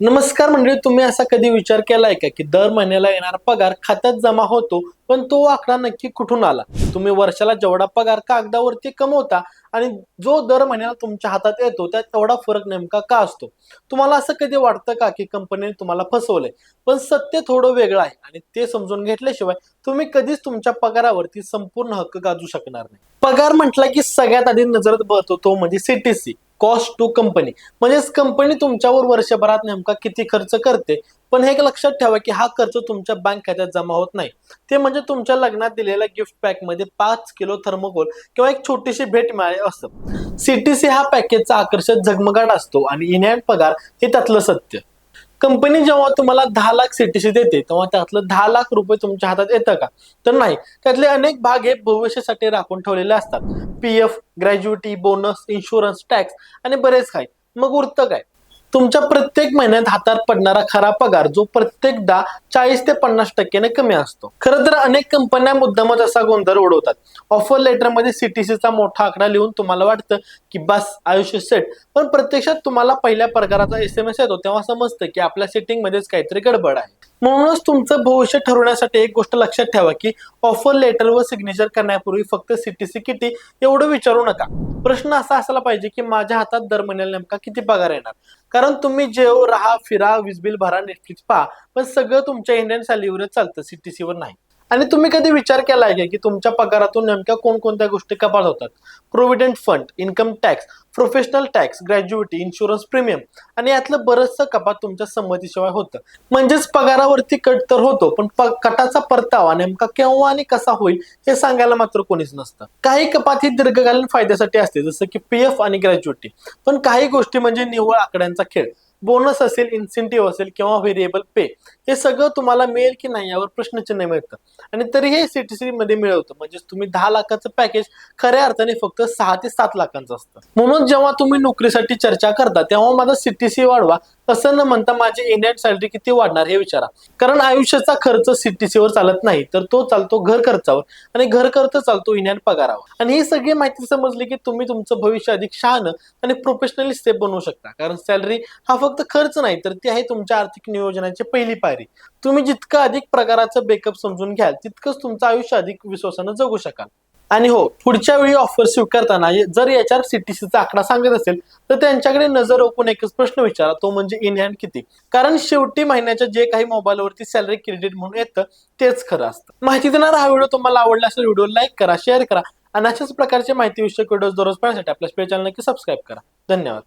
नमस्कार म्हणजे तुम्ही असा कधी विचार केलाय का की दर महिन्याला येणारा पगार खात्यात जमा होतो पण तो आकडा नक्की कुठून आला? तुम्ही वर्षाला जेवढा पगार कागदावरती कमवता आणि जो दर महिन्याला तुमच्या हातात येतो त्यात तेवढा फरक नेमका का असतो? तुम्हाला असं कधी वाटतं का की कंपनीने तुम्हाला फसवलंय? पण सत्य थोडं वेगळं आहे आणि ते समजून घेतल्याशिवाय तुम्ही कधीच तुमच्या पगारावरती संपूर्ण हक्क गाजू शकणार नाही. पगार म्हटला की सगळ्यात आधी नजरेत बघतो तो म्हणजे सीटीसी कॉस्ट टू कंपनी म्हणजेच कंपनी तुमच्यावर वर्षभरात नेमका किती खर्च करते. पण हे एक लक्षात ठेवा की हा खर्च तुमच्या बँक खात्यात जमा होत नाही. ते म्हणजे तुमच्या लग्नात दिलेल्या गिफ्ट पॅकमध्ये पाच किलो थर्मोकोल किंवा एक छोटीशी भेट मिळाली असतं. सीटीसी हा पॅकेजचा आकर्षक झगमगाट असतो आणि इनहँड पगार हे त्यातलं सत्य. कंपनी जेव्हा तुम्हाला दहा लाख सीटीसी देते तेव्हा त्यातलं दहा लाख रुपये तुमच्या हातात येतं का? तर नाही. त्यातले अनेक भाग हे भविष्यासाठी राखून ठेवलेले असतात. P F gratuity bonus insurance tax आणि बरेच काही. मग उरतं काय? तुमच्या प्रत्येक महिन्यात हातात पडणारा खरा पगार जो प्रत्येकदा चाळीस ते पन्नास टक्क्याने कमी असतो. खरं तर अनेक कंपन्या मुद्दामच असा गोंधळ उडवतात. ऑफर लेटरमध्ये सीटीसीचा मोठा आकडा लिहून तुम्हाला वाटतं की बस आयुष्य सेट पण प्रत्यक्षात तुम्हाला पहिल्या प्रकाराचा एस एम एस येतो तेव्हा समजतं की आपल्या सेटिंग मध्येच काहीतरी गडबड आहे. म्हणूनच तुमचं भविष्य ठरवण्यासाठी एक गोष्ट लक्षात ठेवा की ऑफर लेटर व सिग्नेचर करण्यापूर्वी फक्त सीटीसी किती एवढं विचारू नका. प्रश्न असा असायला पाहिजे की माझ्या हातात दर महिन्याला नेमका किती पगार येणार? कारण तुम्ही जेव राहा फिरा वीज बिल भरा नेटफ्लिक्स पहा पण सगळं तुमच्या इंडियन सॅलरीवरच चालतं सीटीसीवर नाही. आणि तुम्ही कधी विचार केला का की तुमच्या पगारातून नेमक्या कोणकोणत्या गोष्टी कपात होतात? Provident fund income tax professional tax gratuity insurance premium आणि यातलं बरंचसं कपात तुमच्या संमतीशिवाय होतं. म्हणजेच पगारावरती कट तर होतो पण कटाचा परतावा नेमका केव्हा आणि कसा होईल हे सांगायला मात्र कोणीच नसतं. काही कपात ही दीर्घकालीन फायद्यासाठी असते जसं की पी एफ आणि ग्रॅज्युएटी पण काही गोष्टी म्हणजे निव्वळ आकड्यांचा खेळ. बोनस असेल इन्सेंटिव्ह असेल किंवा व्हेरिएबल पे हे सगळं तुम्हाला मिळेल की नाही यावर प्रश्नचिन्ह मिळतं. आणि तरी हे सीटीसी मध्ये मिळवतं. म्हणजे तुम्ही दहा लाखाचं पॅकेज खऱ्या अर्थाने फक्त सहा ते सात लाखांचं असतं. म्हणून जेव्हा तुम्ही नोकरीसाठी चर्चा करता तेव्हा माझा सी वाढवा. असं न म्हणता माझी इंडियन सॅलरी किती वाढणार हे विचारा. कारण आयुष्याचा खर्च सीटीसी वर चालत नाही तर तो चालतो घर खर्चावर. आणि घर खर्च चालतो इंडियन पगारावर. आणि ही सगळी माहिती समजली की तुम्ही तुमचं भविष्य अधिक शहाणं आणि प्रोफेशनली स्टेप बनवू शकता. कारण सॅलरी हा फक्त खर्च नाही तर ती आहे तुमच्या आर्थिक नियोजनाची पहिली पायरी. तुम्ही जितकं अधिक प्रकाराचं बेकअप समजून घ्याल तितकंच तुमचं आयुष्य अधिक विश्वासानं जगू शकाल. आणि हो पुढच्या वेळी ऑफर स्वीकारताना जर याच्यावर सीटीसीचा आकडा सांगत असेल तर त्यांच्याकडे नजर ओकून एकच प्रश्न विचारा तो म्हणजे इन हँड किती? कारण शेवटी महिन्याच्या जे काही मोबाईलवरती सॅलरी क्रेडिट म्हणून येतं तेच खरं असतं. माहिती देणारा हा व्हिडिओ तुम्हाला आवडला असेल व्हिडिओ लाईक करा शेअर करा आणि अशाच प्रकारचे माहिती विषयक व्हिडिओ दररोज पाहण्यासाठी आपल्या स्पेस चॅनल नक्की सबस्क्राईब करा. धन्यवाद.